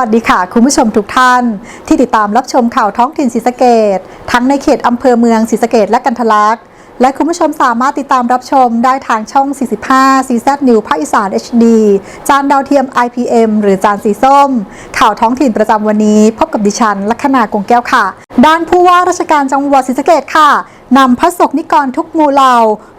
วัสดีค่ะ คุณผู้ชมทุกท่าน ที่ติดตามรับชมข่าวท้องถิ่นศรีสะเกดทั้งในเขตอำเภอเมืองศรีสะเกดและกันทลักษณ์และคุณผู้ชมสามารถติดตามรับชมได้ทางช่อง 45 CZ New ภาคอีสาน HD จานดาวเทียม IPM หรือจานสีส้ม ข่าวท้องถิ่นประจำวันนี้ พบกับดิฉันลัคนา กงแก้วค่ะ ด้านผู้ว่าราชการจังหวัดศรีสะเกดค่ะ นำพระสงฆ์นิกรทุกหมู่เหล่า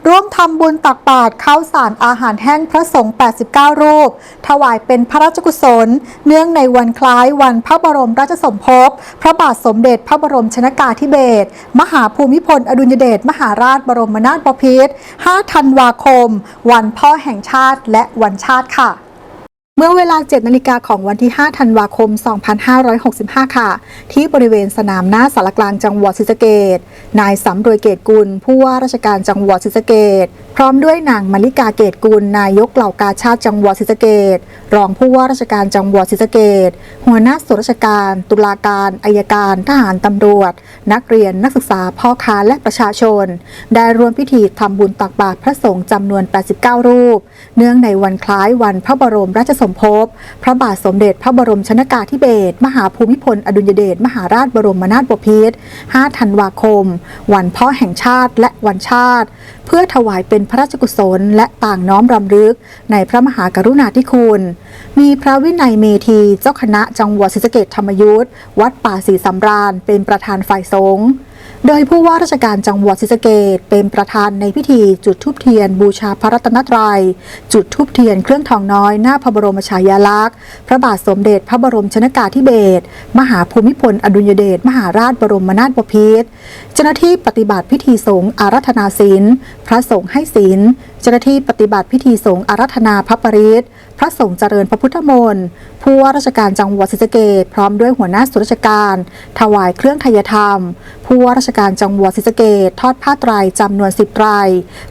ร่วมทำบุญตักบาตรข้าวสารอาหารแห้งพระสงฆ์ 89 รูป ถวายเป็นพระราชกุศล เนื่องในวันคล้ายวันพระบรมราชสมภพ พระบาทสมเด็จพระบรมชนากาธิเบศร มหาภูมิพล อดุลยเดช มหาราชบรมนาถบพิตร5ธันวาคม วันพ่อแห่งชาติและวันชาติค่ะ มื่อเวลา 7 นาฬิกาของวันที่ 5 ธันวาคม 2565 ค่ะ ที่บริเวณสนามหน้าสารกลางจังหวัดศรีสะเกดนายสำรวยเกตกุล ผู้ว่าราชการจังหวัดศรีสะเกดพร้อมด้วยนางมาริกาเกตกุล นายกเหล่ากาชาติจังหวัดศรีสะเกดรองผู้ว่าราชการจังหวัดศรีสะเกดหัวหน้าส่วนราชการ ตุลาการอายการ ทหารตำรวจ นักเรียนนักศึกษาพ่อค้าและประชาชน ได้ร่วมพิธีทำบุญตักบาตรพระสงฆ์จำนวน 89 รูป เนื่องในวันคล้ายวันพระบรมราชสมภพ พระบาทสมเด็จพระบรมชนากาธิเบศรมหาภูมิพล อดุลยเดชมหาราชบรมนาถบพิตร 5 ธันวาคม วันพ่อแห่งชาติและวันชาติ เพื่อถวายเป็นพระราชกุศล และต่างน้อมรำลึก ในพระมหากรุณาธิคุณ มีพระวินัยเมธีเจ้าคณะจังหวัดศรีสะเกษธรรมยุทธวัดป่าศรีสำราญเป็นประธานฝ่ายสงฆ์โดยผู้ว่าราชการจังหวัดศรีสะเกษเป็นประธานในพิธีจุดธูปเทียนบูชาพระรัตนตรัย จุดธูปเทียนเครื่องทองน้อยหน้าพระบรมฉายาลักษณ์ พระบาทสมเด็จพระบรมชนากาธิเบศรมหาภูมิพลอดุลยเดชมหาราชบรมนาถบพิตรเจ้าหน้าที่ปฏิบัติพิธีสงฆ์อารัธนาศีลพระสงฆ์ให้ศีล เจ้าหน้าที่ปฏิบัติพิธีสงฆ์อารัธนาพระปริตรพระสงฆ์เจริญพระพุทธมนต์ผู้ว่าราชการจังหวัดศรีสะเกษพร้อมด้วยหัวหน้าส่วนราชการ ถวายเครื่องทยธรรม ผู้ว่าราชการจังหวัดศรีสะเกษทอดผ้าไตรจำนวนสิบไตร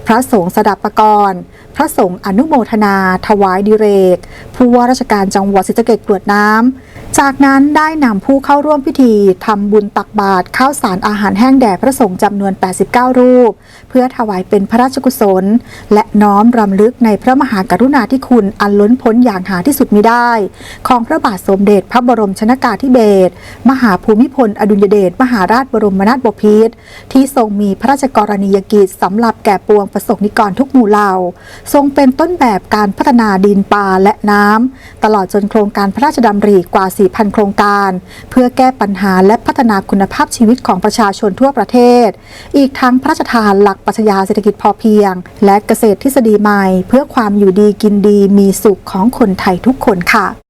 พระสงฆ์สดับประกรณ์พระสงฆ์อนุโมทนา ถวายดิเรก ผู้ว่าราชการจังหวัดศรีสะเกษกรวดน้ำ จากนั้นได้นำผู้เข้าร่วมพิธีทำบุญตักบาตรข้าวสารอาหารแห้งแด่พระสงฆ์จำนวน 89 รูป เพื่อถวายเป็นพระราชกุศล และน้อมรำลึกในพระมหากรุณาธิคุณอันล้นพ้นอย่างหาที่สุดมิได้ ของพระบาทสมเด็จพระบรมชนากาธิเบศรมหาภูมิพล อดุลยเดชมหาราชบรมนาถบพิตรที่ทรงมีพระราชกรณียกิจสำหรับแก่ปวงประสงนิกรทุกหมู่เหล่า ทรงเป็นต้นแบบการพัฒนาดินป่าและน้ำตลอดจนโครงการพระราชดำริกว่า4,000 โครงการ เพื่อแก้ปัญหาและพัฒนาคุณภาพชีวิตของประชาชนทั่วประเทศ อีกทั้งพระราชทานหลักปรัชญาเศรษฐกิจพอเพียง และเกษตรทฤษฎีใหม่ เพื่อความอยู่ดีกินดีมีสุขของคนไทยทุกคนค่ะ